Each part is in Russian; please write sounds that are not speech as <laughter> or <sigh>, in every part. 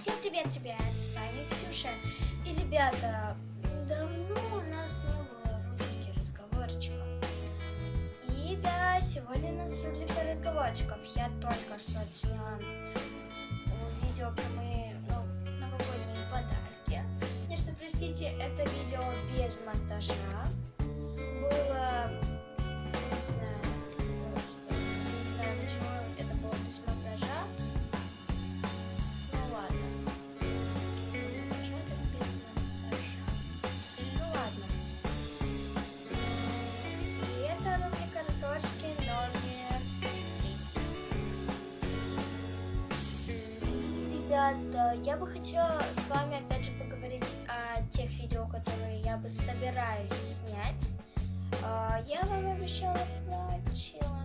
Всем привет, ребят, с вами Ксюша. И, ребята, давно у нас не было рубрики разговорчиков. И да, сегодня у нас рубрика разговорчиков. Я только что отсняла видео про мои ну, новогодние подарки. Конечно, простите, это видео без монтажа. Было, не знаю, Ребята, я бы хотела с вами опять же поговорить о тех видео, которые я бы собираюсь снять. А, Я вам обещала про челлендж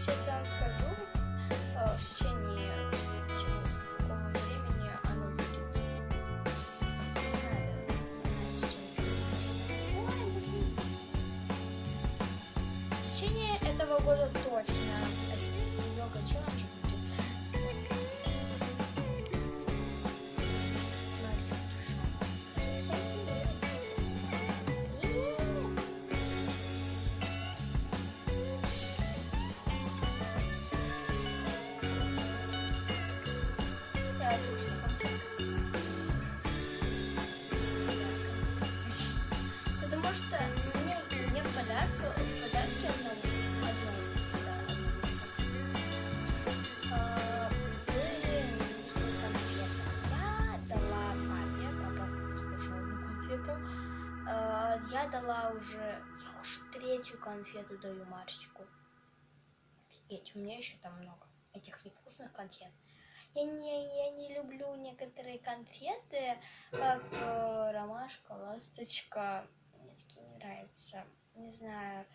сейчас я вам скажу э, в течение какого времени оно будет. В течение этого года точно йога челлендж будет. Я дала уже, я уже третью конфету даю Марсику. Офигеть, у меня еще там много этих невкусных конфет. Я не, я не люблю некоторые конфеты, как э, ромашка, ласточка. Мне такие не нравятся. Не знаю.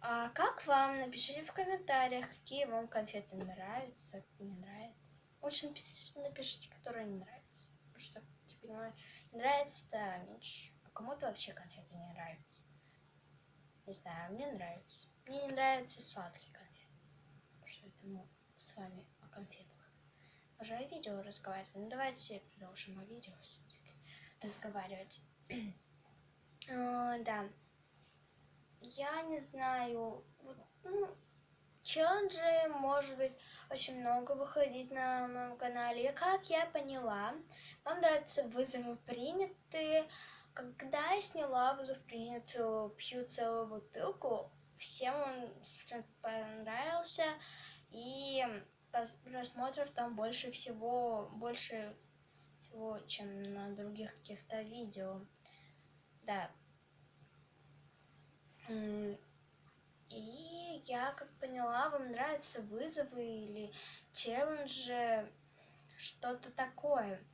А как вам? Напишите в комментариях, какие вам конфеты нравятся, не нравятся. Лучше напишите, напишите, которые не нравятся. Потому что, я понимаю, не нравится, да, меньше. А кому-то вообще конфеты не нравятся. Не знаю, мне нравится. Мне не нравятся сладкие конфеты. Поэтому с вами о конфетах. Уже о видео разговаривать. Ну, давайте продолжим о видео разговаривать. Э, <clears throat> Да. Я не знаю. вот, Ну, челленджи, может быть, очень много выходить на моем канале. Как я поняла, вам нравятся вызовы принятые. Когда я сняла вызов принят, э, пью целую бутылку, всем он понравился. И прос- просмотров там больше всего, больше всего, чем на других каких-то видео. Да. И я как поняла, вам нравятся вызовы или челленджи, что-то такое.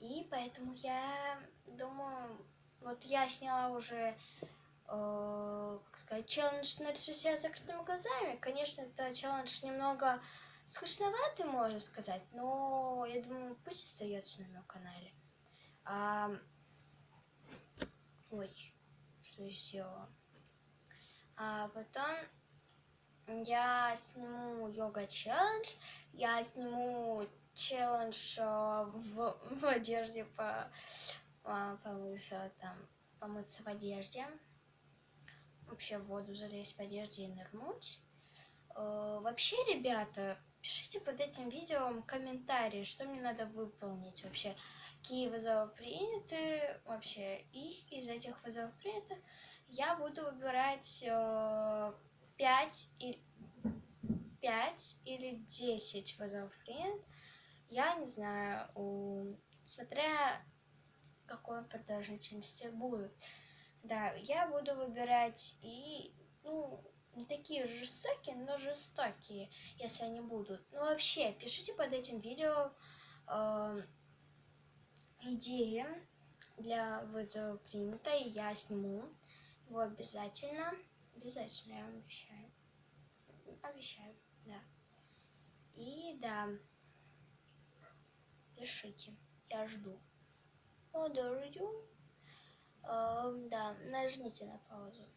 И поэтому я думаю, вот я сняла уже, э, как сказать, челлендж «Нарисуй себя закрытыми глазами». Конечно, это челлендж немного скучноватый, можно сказать, но я думаю, пусть остается на моем канале. А, Ой, что я сделала? А потом я сниму йога челлендж, я сниму челлендж э, в, <laughs> в одежде по, а, помыться там, помыться в одежде, вообще в воду залезть в одежде и нырнуть. Э, Вообще, ребята, пишите под этим видео комментарии, что мне надо выполнить вообще, какие вызовы приняты вообще. И из этих вызовов принятых я буду выбирать э, 5, и, 5 или 10 вызовов принят. Я не знаю, у- смотря какой продолжительности будет. Да, я буду выбирать и, ну, не такие жестокие, но жестокие, если они будут. Ну, вообще, пишите под этим видео, э, идея для вызова принята, и я сниму его обязательно. Обязательно, я обещаю. Обещаю, да. И да, пишите, я жду. Подожду. Э, да, нажмите на паузу.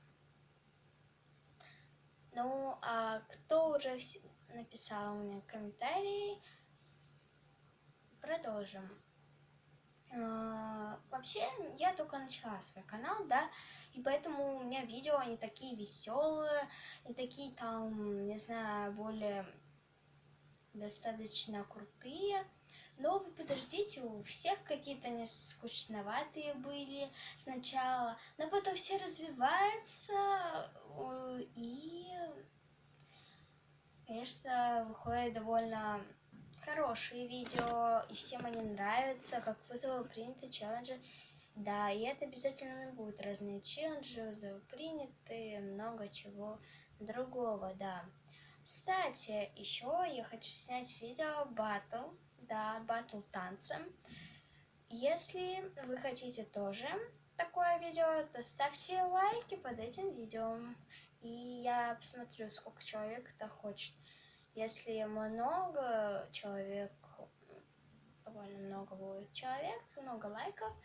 Ну, а кто уже написал мне комментарии, продолжим. А, вообще, я только начала свой канал, да, и поэтому у меня видео, они такие веселые, и такие там, не знаю, более достаточно крутые. Но вы подождите, у всех какие-то не скучноватые были сначала, но потом все развиваются, и, конечно, выходит довольно хорошие видео, и всем они нравятся, как вызовы приняты, челленджи. Да, и это обязательно будут разные челленджи, вызовы приняты, много чего другого, да. Кстати, еще я хочу снять видео батл, да, батл танцем. Если вы хотите тоже такое видео, то ставьте лайки под этим видео. И я посмотрю, сколько человек это хочет. Если много человек, довольно много будет человек, много лайков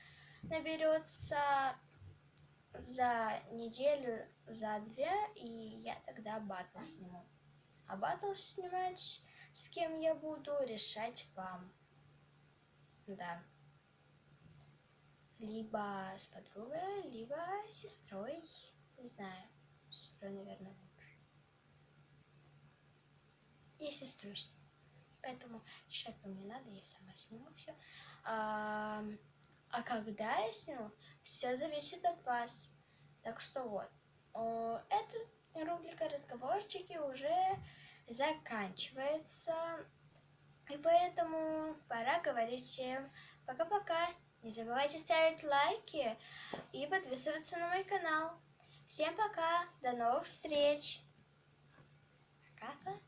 наберется за неделю, за две, и я тогда батл сниму. А батл снимать, с кем я буду, решать вам. Да. Либо с подругой, либо с сестрой. Не знаю. Сестрой, наверное, я сестру сниму. Поэтому решать вам не надо, я сама сниму все. А, а когда я сниму, все зависит от вас. Так что вот, эта рубрика разговорчики уже заканчивается. И поэтому пора говорить всем пока-пока. Не забывайте ставить лайки и подписываться на мой канал. Всем пока, до новых встреч. Пока-пока.